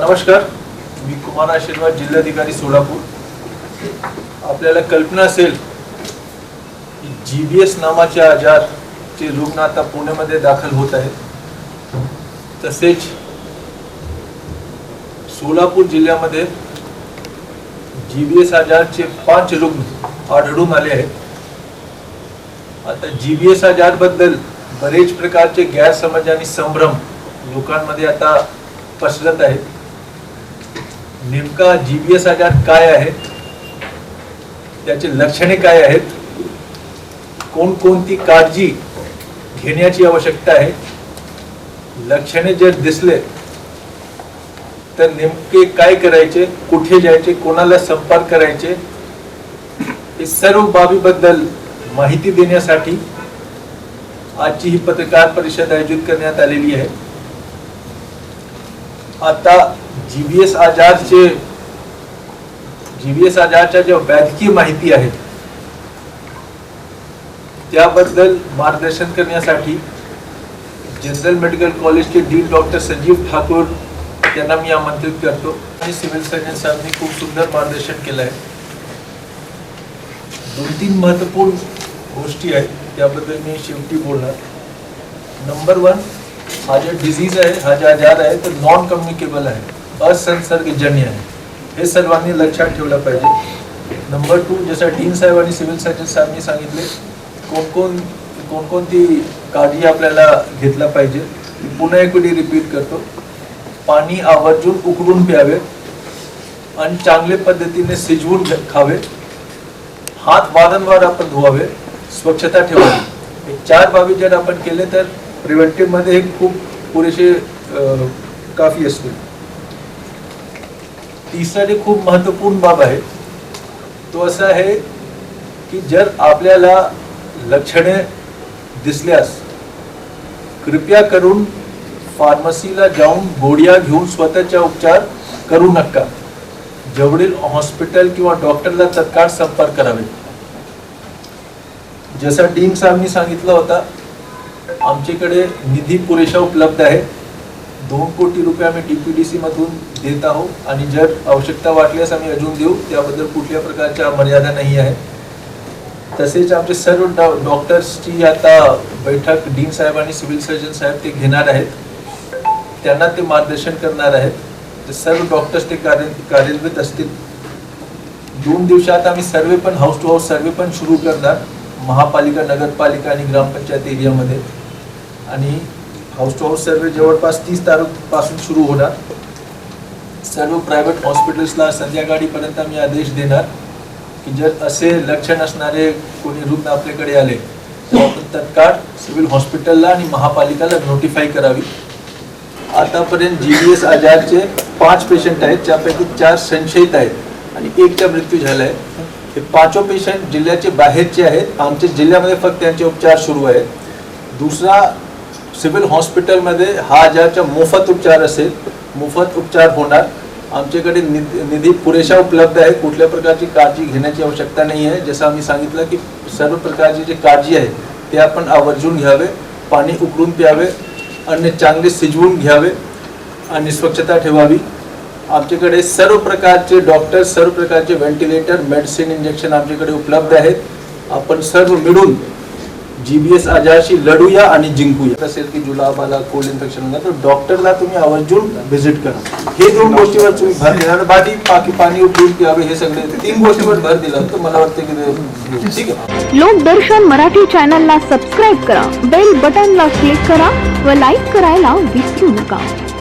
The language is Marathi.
नमस्कार. मी कुमार आशीर्वाद जिल्हाधिकारी सोलापूर. आपल्याला कल्पना असेल की जी बी एस नावाच्या आजारचे रुग्ण आता पुण्यामध्ये दाखल होत आहेत. तसेच सोलापूर जिल्ह्यामध्ये जी बी एस आजारचे पाच रुग्ण आढळून आले आहेत. आता जी बी एस आजारबद्दल बरेच प्रकारचे गैरसमज आणि संभ्रम लोकांमध्ये आता पसरत आहेत. नेमका जी बी एस आजार काय आहे? त्याचे लक्षणे काय आहेत? कोणकोणती काळजी घेण्याची आवश्यकता आहे? लक्षणे जर दिसले तर नेमके काय करायचे कुठे जायचे कोणाला संपर्क करायचे हे सर्व बाबीबद्दल माहिती देण्यासाठी आजची ही पत्रकार परिषद आयोजित करण्यात आलेली आहे. आता जीबीएस आजारचे जीबीएस आजारच्या ज्या वैद्यकीय माहिती आहे त्याबद्दल मार्गदर्शन करण्यासाठी जनरल मेडिकल कॉलेजचे डीन डॉक्टर संजीव ठाकूर त्यांना मी आमंत्रित करतो. आणि सिव्हिल सर्जन साहेबांनी खूप सुंदर मार्गदर्शन केलं आहे. दोन तीन महत्त्वपूर्ण गोष्टी आहेत त्याबद्दल मी शेवटी बोलणार. नंबर वन हा जो डिझीज आहे हा जो आजार आहे तो नॉन कम्युनिकेबल आहे असंसर्गजन्य आहे. हे सर्वांनी लक्षात ठेवलं पाहिजे. नंबर टू जसं डीन साहेब आणि सिव्हिल सर्जन साहेबांनी सांगितले कोणकोण कोणकोणती काळजी आपल्याला घेतला पाहिजे पुन्हा एक रिपीट करतो. पाणी आवर्जून उकळून प्यावे आणि चांगल्या पद्धतीने शिजवून खावे. हात वारंवार आपण धुवावे स्वच्छता ठेवावी. हे चार बाबी जर आपण केले तर प्रिव्हेंटिव्हमध्ये हे खूप पुरेसे काफी असतील. तिसरी खूप महत्त्वपूर्ण बाब आहे तो असा आहे की जर आपल्याला लक्षणे दिसल्यास कृपया करून फार्मसीला जाऊन गोळ्या घेऊन स्वतःचा उपचार करू नका. जवळील हॉस्पिटल किंवा डॉक्टरला तत्काळ संपर्क करावे. जसं डीन साहेबांनी सांगितलं होता आमच्याकडे निधी पुरेशा उपलब्ध आहे. दोन कोटी रुपये आम्ही डीपीडीसी मधून देत आहोत आणि जर आवश्यकता वाटल्यास आम्ही अजून देऊ. त्याबद्दल कुठल्या प्रकारच्या मर्यादा नाही आहे. तसेच आमचे सर्व डॉ डॉक्टर्सची आता बैठक डीन साहेब आणि सिव्हिल सर्जन साहेब ते घेणार आहेत. त्यांना ते मार्गदर्शन करणार आहेत. ते सर्व डॉक्टर्स ते कार्य कार्यान्वित असतील. दोन दिवसात आम्ही सर्वे पण हाऊस टू हाऊस सर्वे पण सुरू करणार. महापालिका नगरपालिका आणि ग्रामपंचायत एरियामध्ये. आणि हाऊस टू हाऊस सर्वे जवळपास तीस तारखेपासून सुरू होणार. सर्व प्रायव्हेट हॉस्पिटल्सला संध्याकाळीपर्यंत आम्ही आदेश देणार. की जर असे लक्षण असणारे कोणी रुग्ण आपल्याकडे आले तर आपण तत्काळ सिव्हिल हॉस्पिटलला आणि महापालिकाला नोटिफाय करावी. आतापर्यंत जी डी एस आजारचे पाच पेशंट आहेत ज्यापैकी चार संशयित आहेत आणि एकचा मृत्यू झाला आहे हे पाचो पेशंट जिल्ह्याचे बाहेरचे आहेत. आमच्या जिल्ह्यामध्ये फक्त त्यांचे उपचार सुरू आहेत. दुसरा सिव्हिल हॉस्पिटलमध्ये हा आजारचा मोफत उपचार असेल. मोफत उपचार होणार. आमच्याकडे निध- निधी पुरेशा उपलब्ध आहे. कुठल्या प्रकारची काळजी घेण्याची आवश्यकता नाही आहे. जसं आम्ही सांगितलं की सर्व प्रकारची जी काळजी आहे ते आपण आवर्जून घ्यावे. पाणी उकळून प्यावे. अन्न चांगले शिजवून घ्यावे आणि स्वच्छता ठेवावी. आमच्याकडे सर्व प्रकारचे डॉक्टर सर्व प्रकारचे व्हेंटिलेटर मेडिसिन इंजेक्शन आमच्याकडे उपलब्ध आहेत. आपण सर्व मिळून जीबीएस आजारशी लढूया आणि जिंकूया. असेल की जुलाबाला कोल्ड इन्फेक्शन होणार तर डॉक्टरला तुम्ही आवर्जून व्हिजिट करा. हे दोन गोष्टीवर तुम्ही भर दिला. बाकी बाकी पाणी उपयोग घ्यावे हे सगळे तीन गोष्टीवर भर दिला. तर मला वाटतं की ठीक आहे. लोकदर्शन मराठी चॅनलला सबस्क्राईब करा. बेल बटनला क्लिक करा व लाईक करायला विसरू नका.